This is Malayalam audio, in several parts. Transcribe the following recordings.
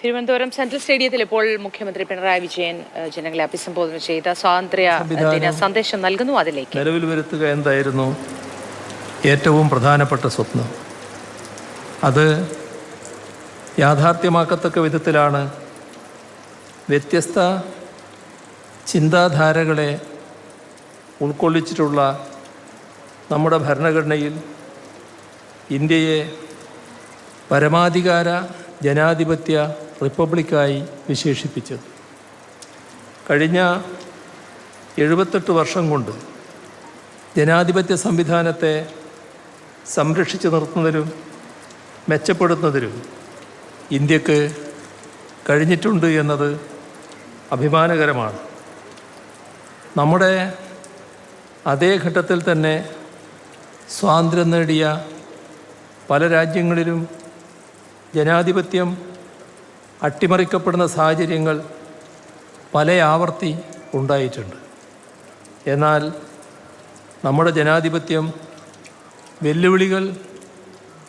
തിരുവനന്തപുരം സെൻട്രൽ സ്റ്റേഡിയത്തിൽ ഇപ്പോൾ മുഖ്യമന്ത്രി പിണറായി വിജയൻ ജനങ്ങളെ അഭിസംബോധന ചെയ്ത സ്വാതന്ത്ര്യ ദിന സന്ദേശം നൽകുന്നു അതിലേക്ക്. നിലവിൽ വരുത്തുക എന്തായിരുന്നു ഏറ്റവും പ്രധാനപ്പെട്ട സ്വപ്നം? അത് യാഥാർത്ഥ്യമാക്കത്തക്ക വിധത്തിലാണ് വ്യത്യസ്ത ചിന്താധാരകളെ ഉൾക്കൊള്ളിച്ചിട്ടുള്ള നമ്മുടെ ഭരണഘടനയിൽ ഇന്ത്യയെ പരമാധികാര ജനാധിപത്യ റിപ്പബ്ലിക്കായി വിശേഷിപ്പിച്ചത്. കഴിഞ്ഞ എഴുപത്തെട്ട് വർഷം കൊണ്ട് ജനാധിപത്യ സംവിധാനത്തെ സംരക്ഷിച്ചു നിർത്തുന്നതിലും മെച്ചപ്പെടുത്തുന്നതിലും ഇന്ത്യയ്ക്ക് കഴിഞ്ഞിട്ടുണ്ട് എന്നത് അഭിമാനകരമാണ്. നമ്മുടെ അതേ ഘട്ടത്തിൽ തന്നെ സ്വാതന്ത്ര്യം നേടിയ പല രാജ്യങ്ങളിലും ജനാധിപത്യം അട്ടിമറിക്കപ്പെടുന്ന സാഹചര്യങ്ങൾ പല ആവർത്തി ഉണ്ടായിട്ടുണ്ട്. എന്നാൽ നമ്മുടെ ജനാധിപത്യം വെല്ലുവിളികൾ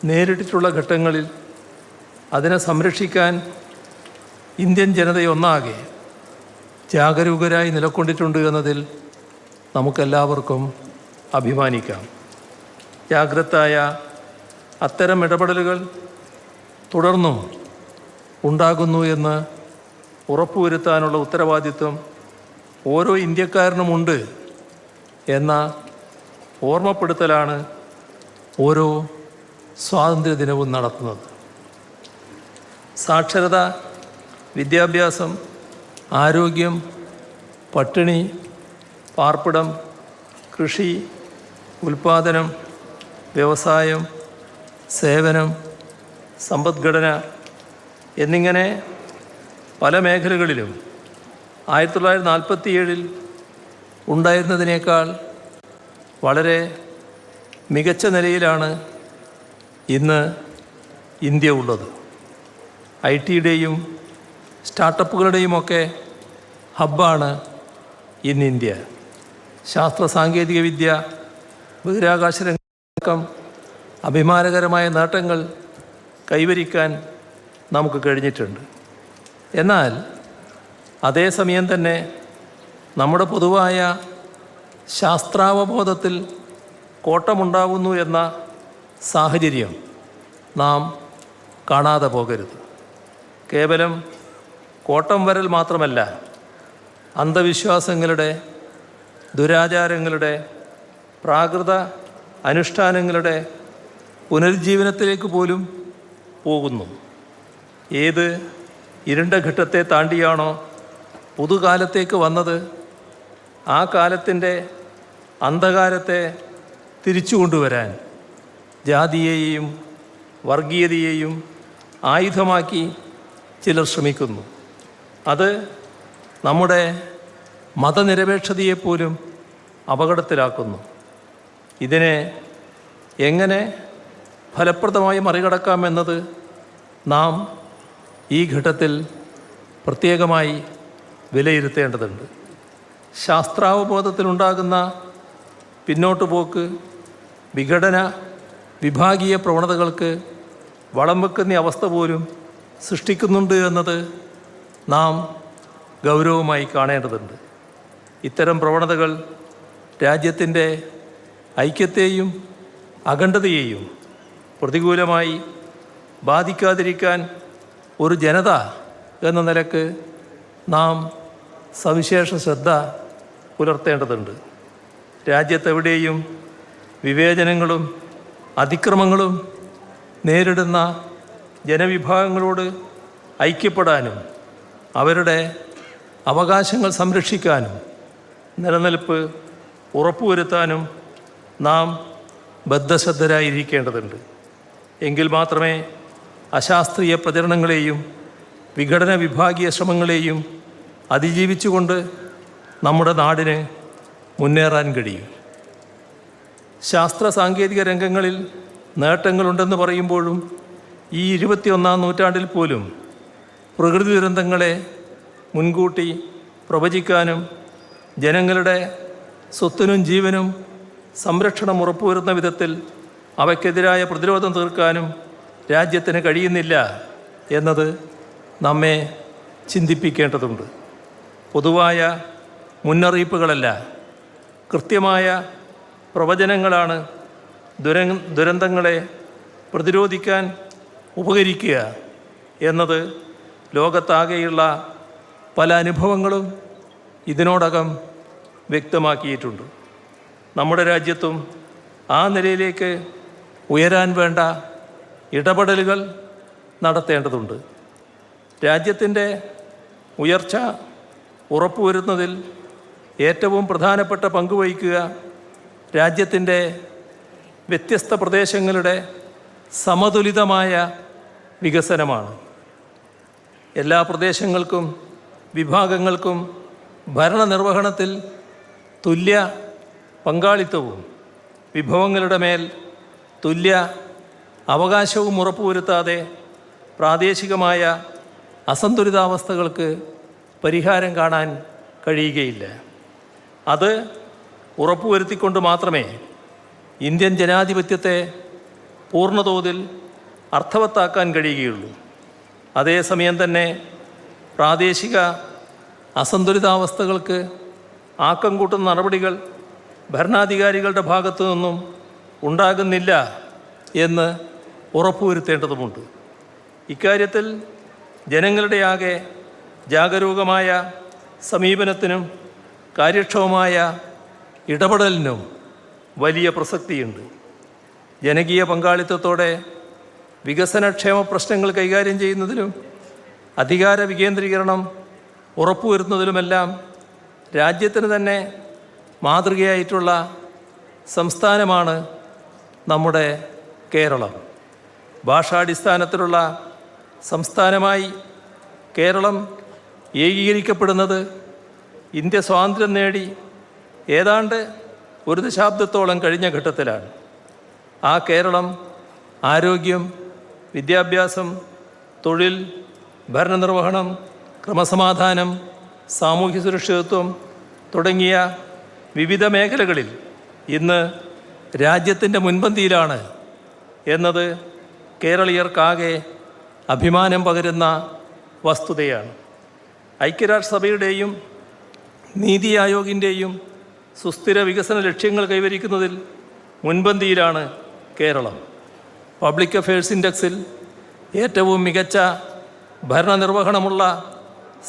നേരിട്ടിട്ടുള്ള ഘട്ടങ്ങളിൽ അതിനെ സംരക്ഷിക്കാൻ ഇന്ത്യൻ ജനതയൊന്നാകെ ജാഗരൂകരായി നിലക്കൊണ്ടിട്ടുണ്ട് എന്നതിൽ നമുക്കെല്ലാവർക്കും അഭിമാനിക്കാം. ജാഗ്രതായ അത്തരം ഇടപെടലുകൾ തുടർന്നും ഉണ്ടാകുന്നു എന്ന് ഉറപ്പുവരുത്താനുള്ള ഉത്തരവാദിത്വം ഓരോ ഇന്ത്യക്കാരനുമുണ്ട് എന്ന ഓർമ്മപ്പെടുത്തലാണ് ഓരോ സ്വാതന്ത്ര്യദിനവും നടത്തുന്നത്. സാക്ഷരത വിദ്യാഭ്യാസം ആരോഗ്യം പട്ടിണി പാർപ്പിടം കൃഷി ഉൽപാദനം വ്യവസായം സേവനം സമ്പദ്ഘടന എന്നിങ്ങനെ പല മേഖലകളിലും ആയിരത്തി തൊള്ളായിരത്തി നാൽപ്പത്തി ഏഴിൽ ഉണ്ടായിരുന്നതിനേക്കാൾ വളരെ മികച്ച നിലയിലാണ് ഇന്ന് ഇന്ത്യ ഉള്ളത്. ഐ ടിയുടെയും സ്റ്റാർട്ടപ്പുകളുടെയുമൊക്കെ ഹബ്ബാണ് ഇന്ന് ഇന്ത്യ. ശാസ്ത്ര സാങ്കേതിക വിദ്യ ബഹിരാകാശ രംഗം അഭിമാനകരമായ നേട്ടങ്ങൾ കൈവരിക്കാൻ നമുക്ക് കഴിഞ്ഞിട്ടുണ്ട്. എന്നാൽ അതേസമയം തന്നെ നമ്മുടെ പൊതുവായ ശാസ്ത്രാവബോധത്തിൽ കോട്ടമുണ്ടാകുന്നു എന്ന സാഹചര്യം നാം കാണാതെ പോകരുത്. കേവലം കോട്ടം വരൽ മാത്രമല്ല അന്ധവിശ്വാസങ്ങളുടെ ദുരാചാരങ്ങളുടെ പ്രാകൃത അനുഷ്ഠാനങ്ങളുടെ പുനരുജ്ജീവനത്തിലേക്ക് പോലും പോകുന്നു. ഏത് ഇരുണ്ട ഘട്ടത്തെ താണ്ടിയാണോ പുതുകാലത്തേക്ക് വന്നത് ആ കാലത്തിന്റെ അന്ധകാരത്തെ തിരിച്ചു കൊണ്ടുവരാൻ ജാതിയെയും വർഗീയതയെയും ആയുധമാക്കി ചിലർ ശ്രമിക്കുന്നു. അത് നമ്മുടെ മതനിരപേക്ഷതയെപ്പോലും അപകടത്തിലാക്കുന്നു. ഇതിനെ എങ്ങനെ ഫലപ്രദമായി മറികടക്കാമെന്നത് നാം ഈ ഘട്ടത്തിൽ പ്രത്യേകമായി വിലയിരുത്തേണ്ടതുണ്ട്. ശാസ്ത്രാവബോധത്തിലുണ്ടാകുന്ന പിന്നോട്ട് പോക്ക് വിഘടന വിഭാഗീയ പ്രവണതകൾക്ക് വളം വെക്കുന്ന അവസ്ഥ പോലും സൃഷ്ടിക്കുന്നുണ്ട് എന്നത് നാം ഗൗരവമായി കാണേണ്ടതുണ്ട്. ഇത്തരം പ്രവണതകൾ രാജ്യത്തിന്റെ ഐക്യത്തെയും അഖണ്ഡതയെയും പ്രതികൂലമായി ബാധിക്കാതിരിക്കാൻ ഒരു ജനത എന്ന നിലയ്ക്ക് നാം സവിശേഷ ശ്രദ്ധ പുലർത്തേണ്ടതുണ്ട്. രാജ്യത്തെവിടെയും വിവേചനങ്ങളും അതിക്രമങ്ങളും നേരിടുന്ന ജനവിഭാഗങ്ങളോട് ഐക്യപ്പെടാനും അവരുടെ അവകാശങ്ങൾ സംരക്ഷിക്കാനും നിലനിൽപ്പ് ഉറപ്പുവരുത്താനും നാം ബദ്ധശ്രദ്ധരായിരിക്കേണ്ടതുണ്ട്. എങ്കിൽ മാത്രമേ അശാസ്ത്രീയ പ്രചരണങ്ങളെയും വിഘടന വിഭാഗീയ ശ്രമങ്ങളെയും അതിജീവിച്ചുകൊണ്ട് നമ്മുടെ നാടിന് മുന്നേറാൻ കഴിയും. ശാസ്ത്ര സാങ്കേതിക രംഗങ്ങളിൽ നേട്ടങ്ങളുണ്ടെന്ന് പറയുമ്പോഴും ഈ ഇരുപത്തിയൊന്നാം നൂറ്റാണ്ടിൽ പോലും പ്രകൃതി ദുരന്തങ്ങളെ മുൻകൂട്ടി പ്രവചിക്കാനും ജനങ്ങളുടെ സ്വത്തിനും ജീവനും സംരക്ഷണം ഉറപ്പുവരുന്ന വിധത്തിൽ അവയ്ക്കെതിരായ പ്രതിരോധം തീർക്കാനും രാജ്യത്തിന് കഴിയുന്നില്ല എന്നത് നമ്മെ ചിന്തിപ്പിക്കേണ്ടതുണ്ട്. പൊതുവായ മുന്നറിയിപ്പുകളല്ല കൃത്യമായ പ്രവചനങ്ങളാണ് ദുര ദുരന്തങ്ങളെ പ്രതിരോധിക്കാൻ ഉപകരിക്കുക എന്നത് ലോകത്താകെയുള്ള പല അനുഭവങ്ങളും ഇതിനോടകം വ്യക്തമാക്കിയിട്ടുണ്ട്. നമ്മുടെ രാജ്യത്തും ആ നിലയിലേക്ക് ഉയരാൻ വേണ്ട ഇടപെടലുകൾ നടത്തേണ്ടതുണ്ട്. രാജ്യത്തിന്റെ ഉയർച്ച ഉറപ്പുവരുന്നതിൽ ഏറ്റവും പ്രധാനപ്പെട്ട പങ്ക് വഹിക്കുക രാജ്യത്തിന്റെ വ്യത്യസ്ത പ്രദേശങ്ങളുടെ സമതുലിതമായ വികസനമാണ്. എല്ലാ പ്രദേശങ്ങൾക്കും വിഭാഗങ്ങൾക്കും ഭരണനിർവഹണത്തിൽ തുല്യ പങ്കാളിത്തവും വിഭവങ്ങളുടെ മേൽ തുല്യ അവകാശവും ഉറപ്പുവരുത്താതെ പ്രാദേശികമായ അസന്തുലിതാവസ്ഥകൾക്ക് പരിഹാരം കാണാൻ കഴിയുകയില്ല. അത് ഉറപ്പുവരുത്തിക്കൊണ്ട് മാത്രമേ ഇന്ത്യൻ ജനാധിപത്യത്തെ പൂർണതോതിൽ അർത്ഥവത്താക്കാൻ കഴിയുകയുള്ളൂ. അതേസമയം തന്നെ പ്രാദേശിക അസന്തുലിതാവസ്ഥകൾക്ക് ആക്കം കൂട്ടുന്ന നടപടികൾ ഭരണാധികാരികളുടെ ഭാഗത്തു നിന്നും ഉണ്ടാകുന്നില്ല എന്ന് ഉറപ്പുവരുത്തേണ്ടതുമുണ്ട്. ഇക്കാര്യത്തിൽ ജനങ്ങളുടെ ആകെ ജാഗരൂകമായ സമീപനത്തിനും കാര്യക്ഷമമായ ഇടപെടലിനും വലിയ പ്രസക്തിയുണ്ട്. ജനകീയ പങ്കാളിത്തത്തോടെ വികസനക്ഷേമ പ്രശ്നങ്ങൾ കൈകാര്യം ചെയ്യുന്നതിലും അധികാര വികേന്ദ്രീകരണം ഉറപ്പുവരുത്തുന്നതിലുമെല്ലാം രാജ്യത്തിന് തന്നെ മാതൃകയായിട്ടുള്ള സംസ്ഥാനമാണ് നമ്മുടെ കേരളം. ഭാഷാടിസ്ഥാനത്തിലുള്ള സംസ്ഥാനമായി കേരളം ഏകീകരിക്കപ്പെടുന്നത് ഇന്ത്യ സ്വാതന്ത്ര്യം നേടി ഏതാണ്ട് ഒരു ദശാബ്ദത്തോളം കഴിഞ്ഞ ഘട്ടത്തിലാണ്. ആ കേരളം ആരോഗ്യം വിദ്യാഭ്യാസം തൊഴിൽ ഭരണനിർവഹണം ക്രമസമാധാനം സാമൂഹ്യ സുരക്ഷിതത്വം തുടങ്ങിയ വിവിധ മേഖലകളിൽ ഇന്ന് രാജ്യത്തിന്റെ മുൻപന്തിയിലാണ് എന്നത് കേരളീയർക്കാകെ അഭിമാനം പകരുന്ന വസ്തുതയാണ്. ഐക്യരാഷ്ട്രസഭയുടെയും നീതി ആയോഗിന്റെയും സുസ്ഥിര വികസന ലക്ഷ്യങ്ങൾ കൈവരിക്കുന്നതിൽ മുൻപന്തിയിലാണ് കേരളം. പബ്ലിക് അഫയേഴ്സ് ഇൻഡെക്സിൽ ഏറ്റവും മികച്ച ഭരണനിർവഹണമുള്ള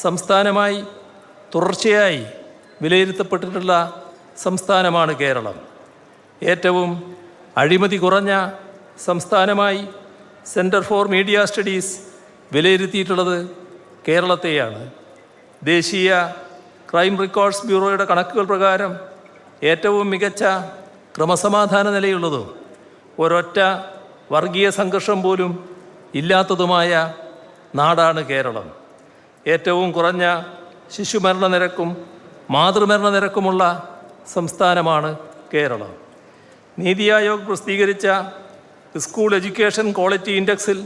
സംസ്ഥാനമായി തുടർച്ചയായി വിലയിരുത്തപ്പെട്ടിട്ടുള്ള സംസ്ഥാനമാണ് കേരളം. ഏറ്റവും അഴിമതി കുറഞ്ഞ സംസ്ഥാനമായി സെന്റർ ഫോർ മീഡിയ സ്റ്റഡീസ് വിലയിരുത്തിയിട്ടുള്ളത് കേരളത്തെയാണ്. ദേശീയ ക്രൈം റെക്കോർഡ്സ് ബ്യൂറോയുടെ കണക്കുകൾ പ്രകാരം ഏറ്റവും മികച്ച ക്രമസമാധാന നിലയുള്ളതും ഒരൊറ്റ വർഗീയ സംഘർഷം പോലും ഇല്ലാത്തതുമായ നാടാണ് കേരളം. ഏറ്റവും കുറഞ്ഞ ശിശുമരണ നിരക്കും മാതൃമരണ നിരക്കുമുള്ള സംസ്ഥാനമാണ് കേരളം. നീതി ആയോഗ് പ്രസിദ്ധീകരിച്ച സ്കൂൾ എഡ്യൂക്കേഷൻ ക്വാളിറ്റി ഇൻഡെക്സിൽ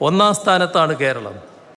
ഒന്നാം സ്ഥാനത്താണ് കേരളം.